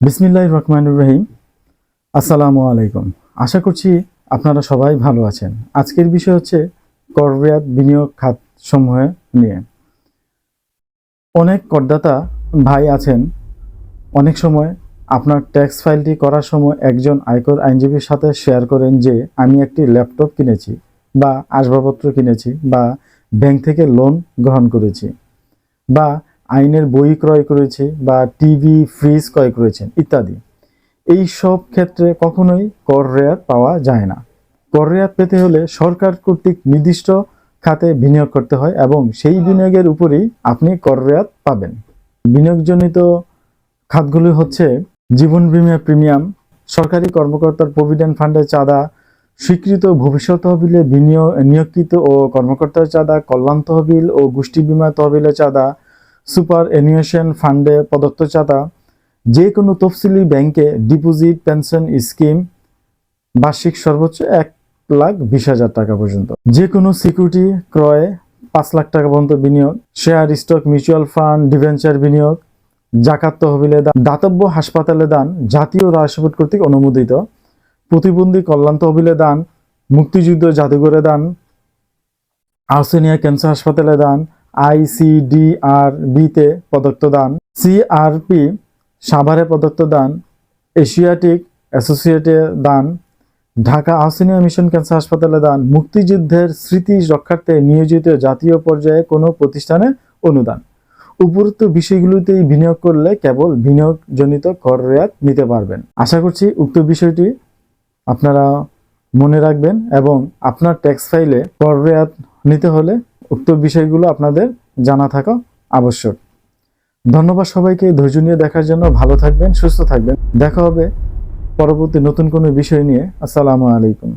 বিসমিল্লাহ রহমানুর রহিম। আসসালামু আলাইকুম। আশা করছি আপনারা সবাই ভালো আছেন। আজকের বিষয় হচ্ছে কররিয়াত বিনিয়োগ খাত সমূহ নিয়ে। অনেক করদাতা ভাই আছেন। অনেক সময় আপনার ট্যাক্স ফাইলটি করার সময় একজন আয়কর আইনজীবীর সাথে শেয়ার করেন যে, আমি একটি ল্যাপটপ কিনেছি বা আসবাবপত্র কিনেছি বা ব্যাংক থেকে লোন গ্রহণ করেছি বা আইনের বই ক্রয় করেছে বা টিভি, ফ্রিজ ক্রয় করেছেন ইত্যাদি। এই সব ক্ষেত্রে কখনোই কর রেয়াত পাওয়া যায় না। কর রেয়াত পেতে হলে সরকার কর্তৃক নির্দিষ্ট খাতে বিনিয়োগ করতে হয় এবং সেই বিনিয়োগের উপরেই আপনি কর রেয়াত পাবেন। বিনিয়োগজনিত খাতগুলি হচ্ছে জীবন বীমা প্রিমিয়াম, সরকারি কর্মকর্তার প্রভিডেন্ট ফান্ডের চাঁদা, স্বীকৃত ভবিষ্যৎ তহবিলে বিনিয়োগ, নিয়োগকৃত ও কর্মকর্তার চাঁদা, কল্যাণ তহবিল ও গোষ্ঠী বিমা তহবিলের চাঁদা সুপার অ্যানুয়েশন ফান্ডে প্রদত্ত চাঁদা যে কোনো তফসিলি ব্যাংকে ডিপোজিট, পেনশন, স্কিম, বার্ষিক সর্বোচ্চ এক লাখ বিশ হাজার টাকা পর্যন্ত। যে কোনো সিকিউরিটি ক্রয়ে পাঁচ লাখ টাকা পর্যন্ত বিনিয়োগ, share, stock, mutual fund, debenture বিনিয়োগ, জাকাত তহবিলে দান, দাতব্য হাসপাতালে দান, জাতীয় রাষ্ট্রপতি কর্তৃক অনুমোদিত, প্রতিবন্ধী কল্যাণ তহবিলে দান, মুক্তিযুদ্ধ জাদুঘরে দান, আর্সেনিয়া ক্যান্সার হাসপাতালে দান আইসিডিআর বিতে প্রদত্ত দান সিআরপি সাভারে প্রদত্ত দান, এশিয়াটিক অ্যাসোসিয়েটে দান, ঢাকা আহসিনিয়া মিশন ক্যান্সার হাসপাতালে দান, মুক্তিযুদ্ধের স্মৃতি রক্ষার্থে নিয়োজিত জাতীয় পর্যায়ে কোনো প্রতিষ্ঠানে অনুদান। উপরোক্ত বিষয়গুলিতেই বিনিয়োগ করলে কেবল বিনিয়োগজনিত কর রেয়াত নিতে পারবেন। আশা করছি উক্ত বিষয়টি আপনারা মনে রাখবেন এবং আপনার ট্যাক্স ফাইলে কর রেয়াত নিতে হলে উক্ত বিষয়গুলো আপনাদের জানা থাকা আবশ্যক। ধন্যবাদ সবাইকে, ধৈর্য নিয়ে দেখার জন্য ভালো থাকবেন, সুস্থ থাকবেন। দেখা হবে পরবর্তী নতুন কোনো বিষয় নিয়ে। আসসালামু আলাইকুম।